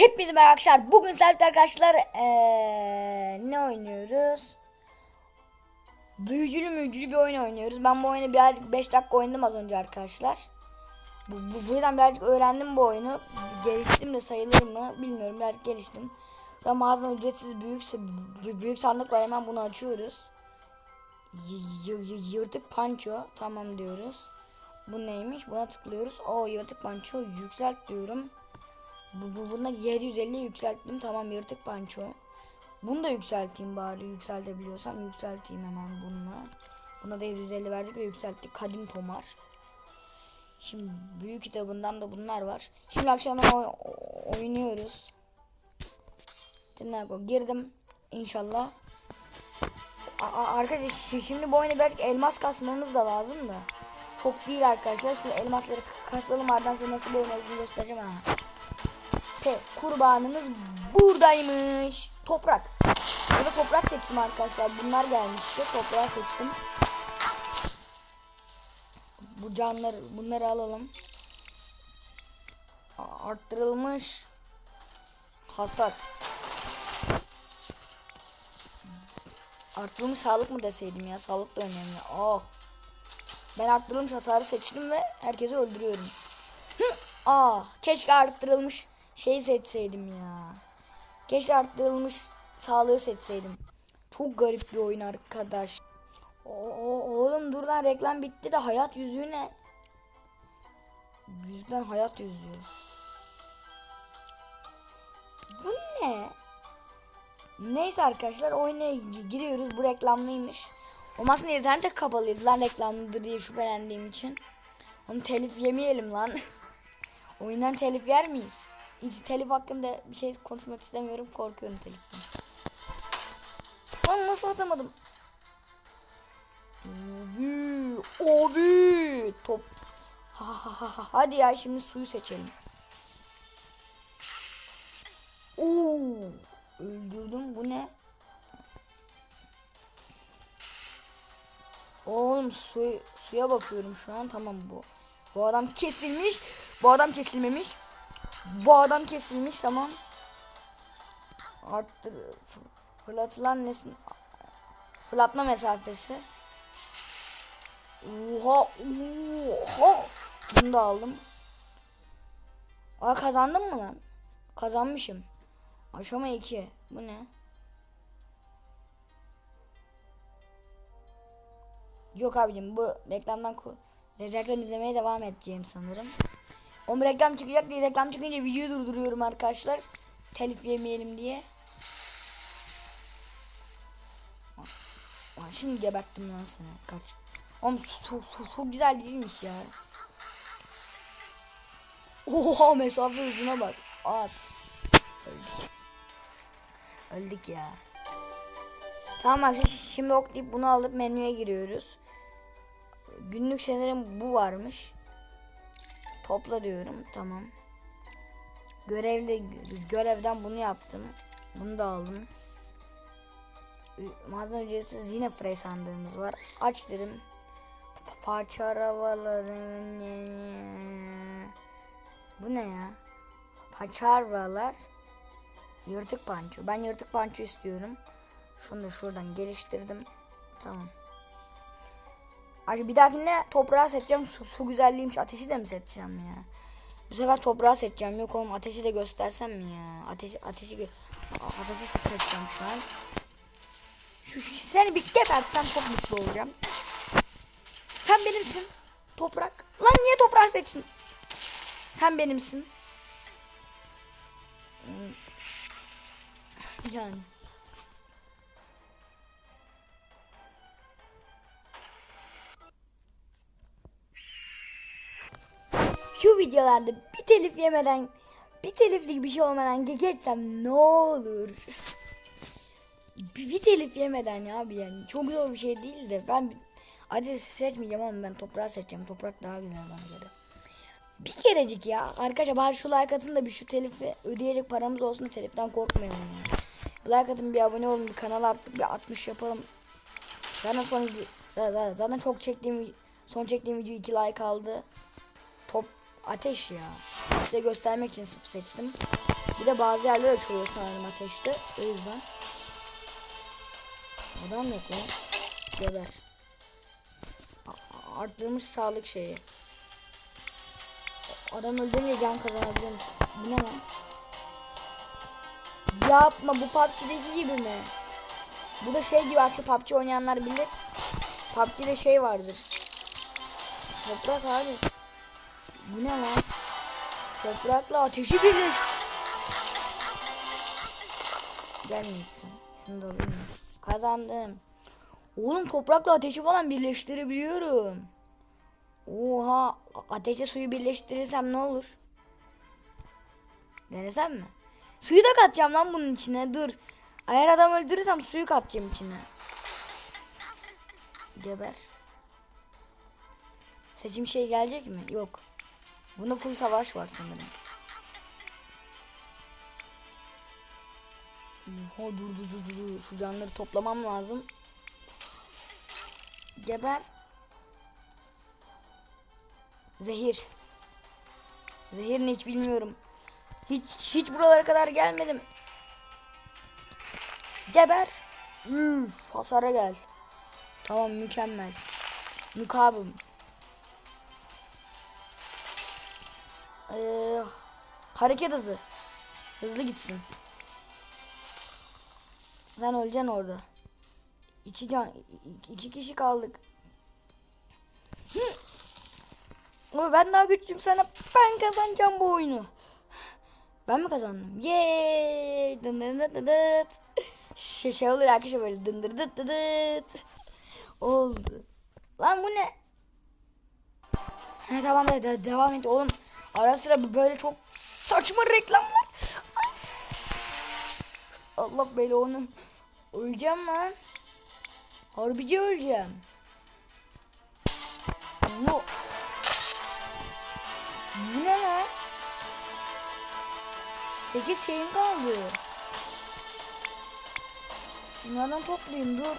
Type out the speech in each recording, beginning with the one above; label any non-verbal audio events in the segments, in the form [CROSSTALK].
Hepinize merhaba arkadaşlar. Bugün Servet arkadaşlar eee, ne oynuyoruz? Büyücülü müyücülü bir oyun oynuyoruz. Ben bu oyunu birazcık 5 dakika oynadım az önce arkadaşlar. Bu, bu, bu yüzden birazcık öğrendim bu oyunu. Geliştim de sayılır mı bilmiyorum. Birazcık geliştim. Sonra mağazadan ücretsiz büyük, büyük, sandık var. Hemen bunu açıyoruz. Y- yırtık panço. Tamam diyoruz. Bu neymiş? Buna tıklıyoruz. O yırtık panço yükselt diyorum. Bu, bu buna 750 yükselttim. Tamam yırtık panço. Bunu da yükselteyim bari. Yükseltebiliyorsam yükselteyim hemen bununla. Buna da 750 verdik ve yükselttik. Kadim tomar. Şimdi büyük kitabından da bunlar var. Şimdi akşam oy- oynuyoruz. Tırnak girdim. İnşallah. A- a- Arkadaşlar şi- şimdi bu oyuna birazcık elmas kasmamız da lazım da. Çok değil arkadaşlar. Şu elmasları kasalım ardından size nasıl bir oyun olduğunu göstereceğim ha. P kurbanımız buradaymış. Toprak. Burada toprak seçtim arkadaşlar. Bunlar gelmişti. Toprağı seçtim. Bu canları bunları alalım. Arttırılmış hasar. Arttırılmış sağlık mı deseydim ya? Sağlık da önemli. Oh. Ben arttırılmış hasarı seçtim ve herkesi öldürüyorum. Ah, keşke arttırılmış şey seçseydim ya. Keşke arttırılmış sağlığı seçseydim. Çok garip bir oyun arkadaş. O, oğlum dur lan reklam bitti de hayat yüzüğü ne? Yüzükten hayat yüzüğü. Bu ne? Neyse arkadaşlar oyuna gi- giriyoruz. Bu reklamlıymış. Olmasın internet de kapalıydı lan reklamlıdır diye şüphelendiğim için. Onu telif yemeyelim lan. [LAUGHS] Oyundan telif yer miyiz? Hiç telif hakkında bir şey konuşmak istemiyorum. Korkuyorum teliften. Lan nasıl atamadım? Abi, abi, top. Ha, ha, ha, ha. Hadi ya şimdi suyu seçelim. Oo, öldürdüm. Bu ne? Oğlum su, suya bakıyorum şu an. Tamam bu. Bu adam kesilmiş. Bu adam kesilmemiş. Bu adam kesilmiş tamam. Arttır fırlatılan nesin? Fırlatma mesafesi. Oha oha. Bunu da aldım. Aa kazandım mı lan? Kazanmışım. Aşama 2. Bu ne? Yok abicim bu reklamdan reklam izlemeye devam edeceğim sanırım. O reklam çıkacak diye reklam çıkınca videoyu durduruyorum arkadaşlar. Telif yemeyelim diye. Aa, şimdi geberttim lan seni. Kaç. Oğlum su, su, su güzel değilmiş ya. Oha mesafe hızına bak. As. Öldük. Öldük ya. Tamam arkadaşlar şimdi oklayıp bunu alıp menüye giriyoruz. Günlük sanırım bu varmış. Topla diyorum. Tamam. Görevde görevden bunu yaptım. Bunu da aldım. Mağaza ücretsiz yine frey sandığımız var. Aç dedim. Pa- Parça arabaları. Bu ne ya? Parça arabalar. Yırtık panço. Ben yırtık panço istiyorum. Şunu da şuradan geliştirdim. Tamam. Ay bir dahakine toprağı seçeceğim. Su, su güzelliğiymiş. Ateşi de mi seçeceğim ya? Bu sefer toprağı seçeceğim. Yok oğlum ateşi de göstersem mi ya? Ateşi ateşi ateşi seçeceğim şu an. Şu, şu seni bir gebertsem çok mutlu olacağım. Sen benimsin. Toprak. Lan niye toprağı seçtin? Sen benimsin. Hmm. Yani. Şu videolarda bir telif yemeden bir teliflik bir şey olmadan ge- geçsem ne olur? Bir, telif yemeden ya abi yani çok zor bir şey değil de ben acı seçmeyeceğim ama ben toprağı seçeceğim. Toprak daha güzel bana göre. Bir kerecik ya. Arkadaşlar bari şu like atın da bir şu telifi ödeyecek paramız olsun da teliften korkmayalım ya. Like atın bir abone olun bir kanala attık bir 60 yapalım. Zaten son zaten, çok çektiğim son çektiğim video 2 like aldı. Ateş ya. Size göstermek için seçtim. Bir de bazı yerler açılıyor sanırım ateşte. O yüzden. Adam yok lan. Geber. Arttırmış sağlık şeyi. Adam öldürünce can kazanabiliyormuş. Bu ne? Yapma bu PUBG'deki gibi mi? Bu da şey gibi akşam PUBG oynayanlar bilir. PUBG'de şey vardır. Toprak abi. Bu ne lan? Toprakla ateşi birleş. Gelmeyeceksin. Şunu da alayım? Kazandım. Oğlum toprakla ateşi falan birleştirebiliyorum. Oha. a- Ateşe suyu birleştirirsem ne olur? Denesem mi? Suyu da katacağım lan bunun içine. Dur. Eğer adam öldürürsem suyu katacağım içine. Geber. Seçim şey gelecek mi? Yok. Bunda full savaş var sanırım. Oha dur dur dur dur. Şu canları toplamam lazım. Geber. Zehir. Zehir ne hiç bilmiyorum. Hiç hiç buralara kadar gelmedim. Geber. Üf, hasara gel. Tamam mükemmel. Mukabım. Ee, hareket hızı. Hızlı gitsin. Sen öleceksin orada. İki can, iki kişi kaldık. Hı. Ben daha güçlüyüm sana. Ben kazanacağım bu oyunu. Ben mi kazandım? Yeee. Dın dın dın dın dıt. Şey, şey olur arkadaşlar böyle dın dın dıt dıt dıt. Oldu. Lan bu ne? He tamam de- devam et oğlum. Ara sıra böyle çok saçma reklamlar. Allah böyle onu öleceğim lan. Harbici öleceğim. Bu Bu ne lan? 8 şeyim kaldı. Şunlardan toplayayım dur.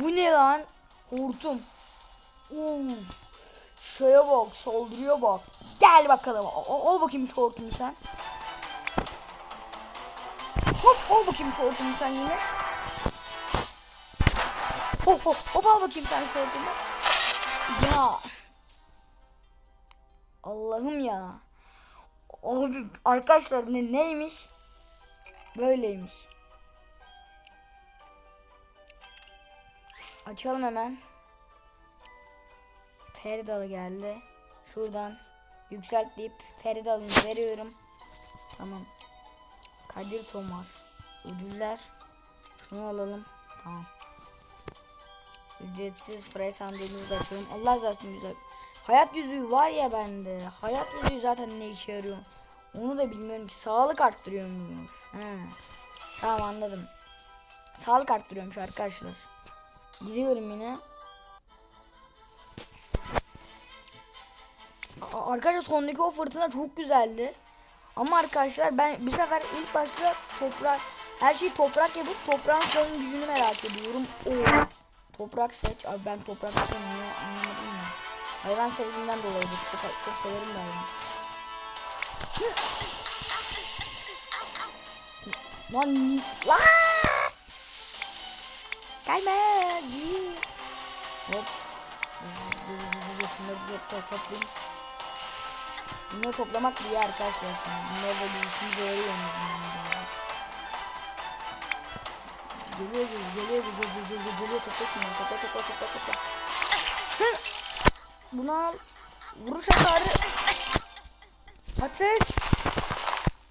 Bu ne lan? Hortum. Oo. Şeye bak saldırıya bak. Gel bakalım. Al, al bakayım şu hortumu sen. Hop al bakayım şu hortumu sen yine. Hop hop hop al bakayım sen şu hortumu. Ya. Allah'ım ya. Abi arkadaşlar ne neymiş? Böyleymiş. Açalım hemen. Feridalı geldi. Şuradan yükselt deyip Feridalını veriyorum. Tamam. Kadir Tomar. Ödüller. Şunu alalım. Tamam. Ücretsiz fray sandalyeyi de açalım. Allah razı güzel. Hayat yüzüğü var ya bende. Hayat yüzüğü zaten ne işe yarıyor? Onu da bilmiyorum ki. Sağlık arttırıyormuş. He. Tamam anladım. Sağlık arttırıyormuş arkadaşlar. Gidiyorum yine. Arkadaşlar sondaki o fırtına çok güzeldi. Ama arkadaşlar ben bu sefer ilk başta toprak her şeyi toprak yapıp toprağın son gücünü merak ediyorum. Oo. Toprak seç. Abi ben toprak seçeyim niye anlamadım ya. Hayvan sevgimden dolayıdır. Çok çok severim de hayvan. Lan lan! Gelme git. Hop. Şunları topla toplayayım. Bunları toplamak iyi arkadaşlar şimdi. Bunlar da bir işimize yarıyor en azından. Geliyor geliyor geliyor geliyor geliyor geliyor topla şunları topla topla topla topla. Al. Vuruş hasarı. Atış.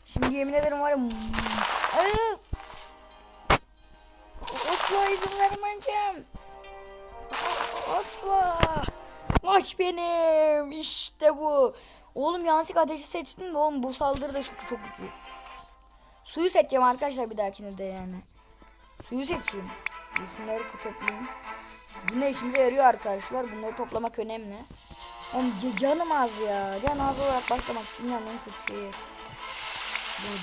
Şimdi yemin ederim var ya. Ay! İzin vermeyeceğim. Asla. Maç benim. İşte bu. Oğlum yanlışlıkla ateşi seçtim de oğlum bu saldırı da çok, güçlü. Suyu seçeceğim arkadaşlar bir dahakine de yani. Suyu seçeyim. Şunları toplayayım. Bu ne işimize yarıyor arkadaşlar. Bunları toplamak önemli. Oğlum ca- canım az ya. Can az olarak başlamak dünyanın en kötü şeyi. Ya,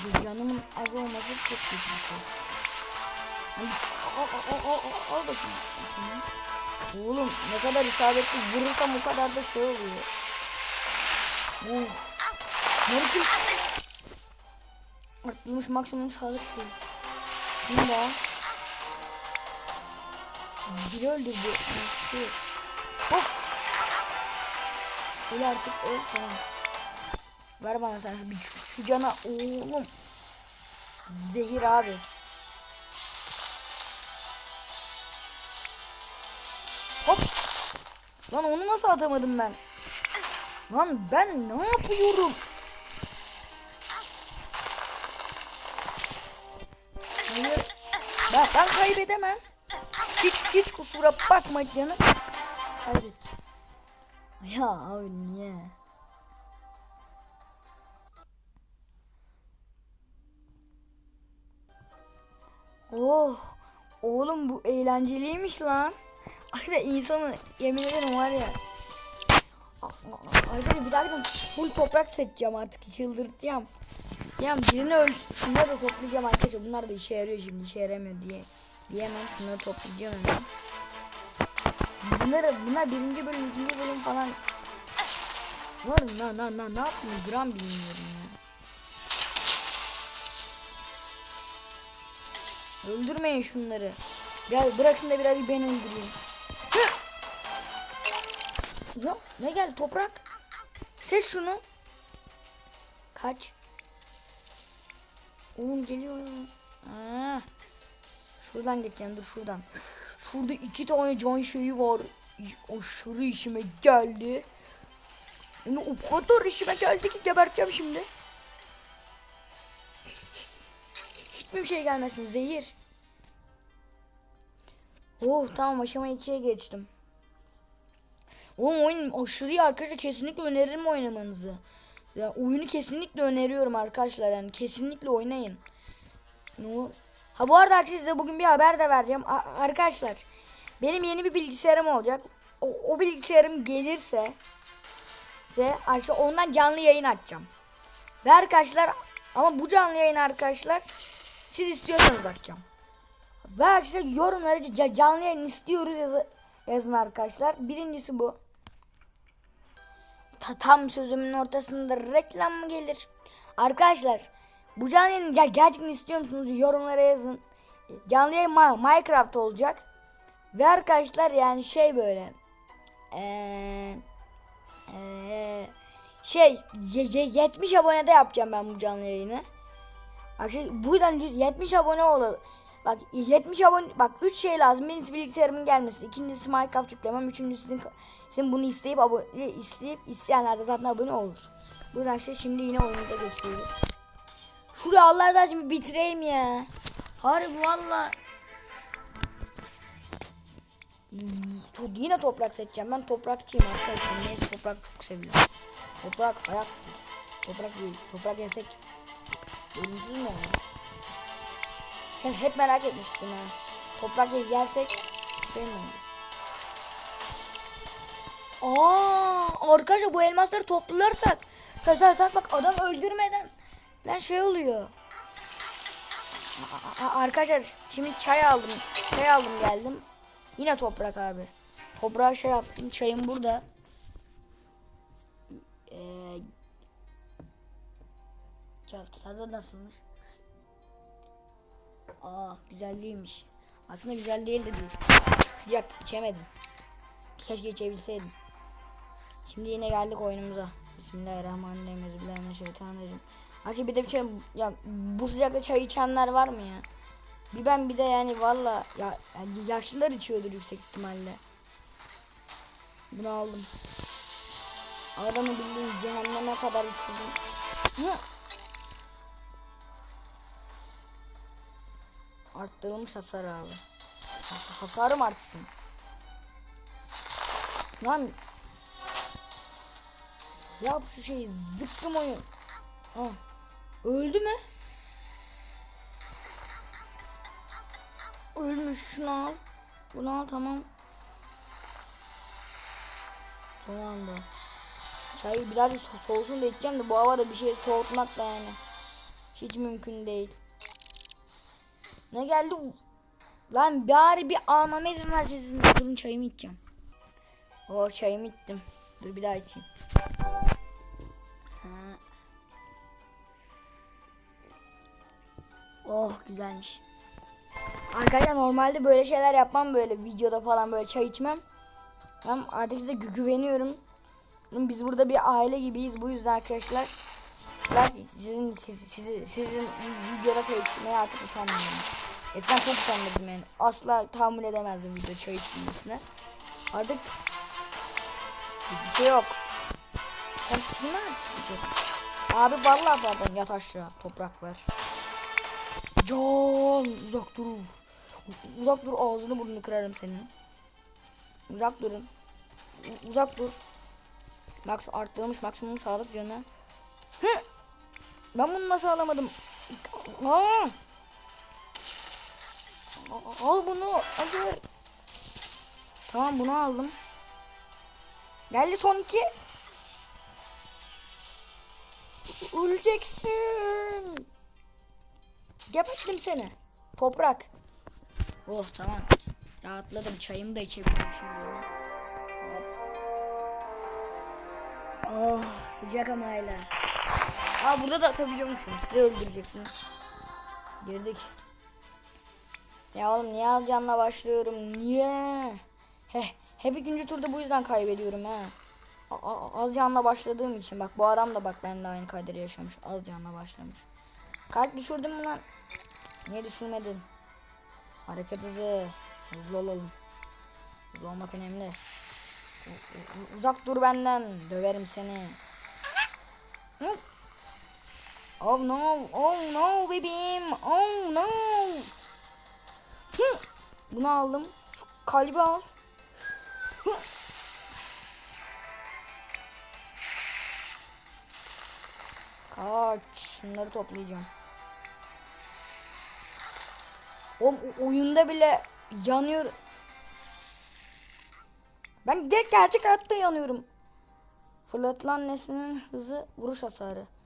ca- canımın az olması çok kötü bir şey. Al, bakayım şimdi. Oğlum ne kadar isabetli vurursam o kadar da şey oluyor. Oh. Morkul. Arttırılmış maksimum sağlık şeyi. Bunu da. Biri öldürdü. Nasıl? Hop. Öyle artık öl tamam. Ver bana sen şu, şu cana oğlum. Zehir abi. Lan onu nasıl atamadım ben? Lan ben ne yapıyorum? Hayır. Ben, ben kaybedemem. Hiç hiç kusura bakma canım. Kaybet. Ya abi niye? Oh. Oğlum bu eğlenceliymiş lan. Aynen insanı yemin ederim var ya. Arkadaşlar bir dakika full toprak seçeceğim artık çıldırtacağım. Ya birini öl şunları da toplayacağım arkadaşlar. Bunlar da işe yarıyor şimdi işe yaramıyor diye. Diyemem şunları toplayacağım hemen. Bunlar, bunlar birinci bölüm ikinci bölüm falan. Var na na na ne yaptım gram bilmiyorum ya. Öldürmeyin şunları. Biraz bırakın da birazcık ben öldüreyim. Ya ne geldi toprak? Seç şunu. Kaç. Oğlum geliyor. Aa. Şuradan geçeceğim dur şuradan. Şurada iki tane can şeyi var. Aşırı işime geldi. Yani o kadar işime geldi ki geberteceğim şimdi. Hiçbir şey gelmesin zehir. Oh tamam aşama 2'ye geçtim. Oğlum oyun aşırı iyi arkadaşlar kesinlikle öneririm oynamanızı. Ya oyunu kesinlikle öneriyorum arkadaşlar yani kesinlikle oynayın. No. Ha bu arada arkadaşlar size bugün bir haber de vereceğim. A- arkadaşlar benim yeni bir bilgisayarım olacak. O, o bilgisayarım gelirse size arkadaşlar ondan canlı yayın açacağım. Ve arkadaşlar ama bu canlı yayın arkadaşlar siz istiyorsanız açacağım. Ve arkadaşlar yorumlara ca- canlı yayın istiyoruz yazı- yazın arkadaşlar. Birincisi bu. Ta- tam sözümün ortasında reklam mı gelir? Arkadaşlar bu canlı yayını ger- gerçekten istiyor musunuz? Yorumlara yazın. Canlı yayın Ma- Minecraft olacak. Ve arkadaşlar yani şey böyle. Eee eee, şey ye- ye- 70 abonede yapacağım ben bu canlı yayını. Arkadaşlar bu yüzden 70 abone olalım. Bak 70 abone bak 3 şey lazım. Birincisi bilgisayarımın gelmesi, ikincisi Minecraft yüklemem, üçüncüsü sizin, sizin bunu isteyip abone isteyip isteyenler de zaten abone olur. Bu işte şimdi yine oyunumuza geçiyoruz. Şuraya Allah razı olsun bitireyim ya. Harbi valla. Yine toprak seçeceğim. Ben toprakçıyım arkadaşlar. Neyse toprak çok seviyorum. Toprak hayattır. Toprak değil. Toprak yesek ölümsüz mü oluruz? Ben hep merak etmiştim ha. Toprak yersek şey mi olur? Aa, arkadaşlar bu elmasları toplarsak Taşar sak bak adam öldürmeden lan şey oluyor. Aa, Arkadaşlar şimdi çay aldım. Çay aldım geldim. Yine toprak abi. Toprağa şey yaptım. Çayım burada. Ee, tadı nasılmış? Aa güzel değilmiş. Aslında güzel değil de değil. Sıcak içemedim. Keşke içebilseydim. Şimdi yine geldik oyunumuza. Bismillahirrahmanirrahim. Euzubillahimineşşeytanirracim. Acı bir de bir şey ya bu sıcakta çay içenler var mı ya? Bir ben bir de yani valla ya yani yaşlılar içiyordur yüksek ihtimalle. Bunu aldım. Adamı bildiğin cehenneme kadar uçurdum. Hı. Arttırılmış hasar abi. Ha- Hasarım artsın. Lan. Yap şu şeyi zıkkım oyun. Ah. Öldü mü? Ölmüş şunu al. Bunu al tamam. Son anda. Çayı birazcık so- soğusun da içeceğim de bu havada bir şey soğutmak da yani. Hiç mümkün değil. Ne geldi? Lan bari bir almama izin verseydin. Durun çayımı içeceğim. O çayımı içtim. Dur bir daha içeyim. Oh güzelmiş. Arkadaşlar normalde böyle şeyler yapmam böyle videoda falan böyle çay içmem. Ben artık size gü- güveniyorum. Biz burada bir aile gibiyiz bu yüzden arkadaşlar. Ben sizin siz, sizi, sizin videoda içmeye artık utanmıyorum. Eskiden çok utanırdım yani. Asla tahammül edemezdim video içilmesine. Artık bir şey yok. Sen kime artistlik? Abi vallahi pardon yat aşağı toprak ver. Can uzak dur. Uzak dur ağzını burnunu kırarım senin. Uzak durun. U- uzak dur. Max arttırılmış maksimum sağlık canı. Hı! Ben bunu nasıl alamadım? Aa! Al bunu. Hadi. Tamam bunu aldım. Geldi son iki. Öleceksin. Geberttim seni. Toprak. Oh tamam. Rahatladım. Çayımı da içebilirim şimdi. Oh sıcak ama hala. Aa burada da atabiliyormuşum. Sizi öldürecektim. Girdik. Ya oğlum niye alcanla başlıyorum? Niye? Heh, hep ikinci turda bu yüzden kaybediyorum ha. Az canla başladığım için bak bu adam da bak ben de aynı kaderi yaşamış. Az canla başlamış. Kalp düşürdün mü lan? Niye düşürmedin? Hareket hızı. Hızlı olalım. Hızlı olmak önemli. U- uzak dur benden. Döverim seni. Oh no. Oh no bebeğim. Oh no. Bunu aldım. Şu kalbi al. Kaç. Şunları toplayacağım. O oyunda bile yanıyor. Ben direkt gerçek hayatta yanıyorum. Fırlatılan nesnenin hızı vuruş hasarı.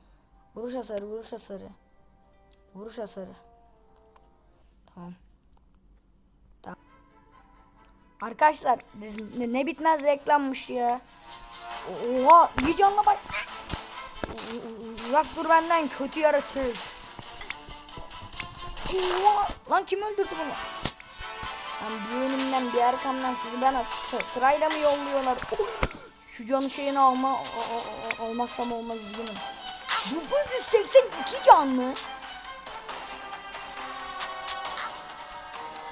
Vuruş hasarı, vuruş hasarı. Vuruş hasarı. Tamam. Tamam. Arkadaşlar ne, ne bitmez reklammış ya. Oha iyi. U- u- Uzak dur benden kötü yaratık. Oha, lan kim öldürdü bunu? Lan bir önümden bir arkamdan sizi bana sı- sırayla mı yolluyorlar? Şu canı şeyini alma almazsam olmaz üzgünüm. 982 canlı.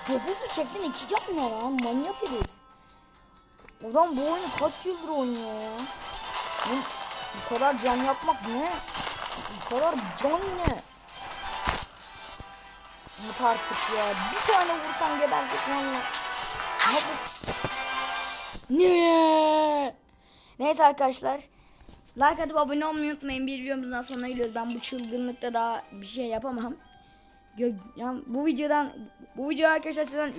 982 can ne lan manyak herif. Ulan bu oyunu kaç yıldır oynuyor ya? Bu, bu kadar can yapmak ne? Bu kadar can ne? Mut artık ya. Bir tane vursam gebercek valla. Ne? Neyse arkadaşlar. Like atıp abone olmayı unutmayın. Bir videomuzdan sonra geliyoruz. Ben bu çılgınlıkta daha bir şey yapamam. Yani bu videodan bu video arkadaşlar sizden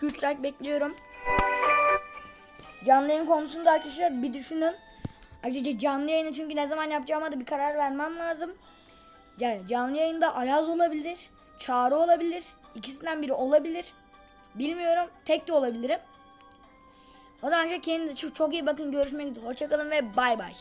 2-3 like bekliyorum. Canlı yayın konusunda arkadaşlar bir düşünün. Ayrıca canlı yayını çünkü ne zaman yapacağıma da bir karar vermem lazım. Yani canlı yayında Ayaz olabilir, Çağrı olabilir, ikisinden biri olabilir. Bilmiyorum, tek de olabilirim. O zaman kendinize çok, çok iyi bakın. Görüşmek üzere. Hoşçakalın ve bay bay.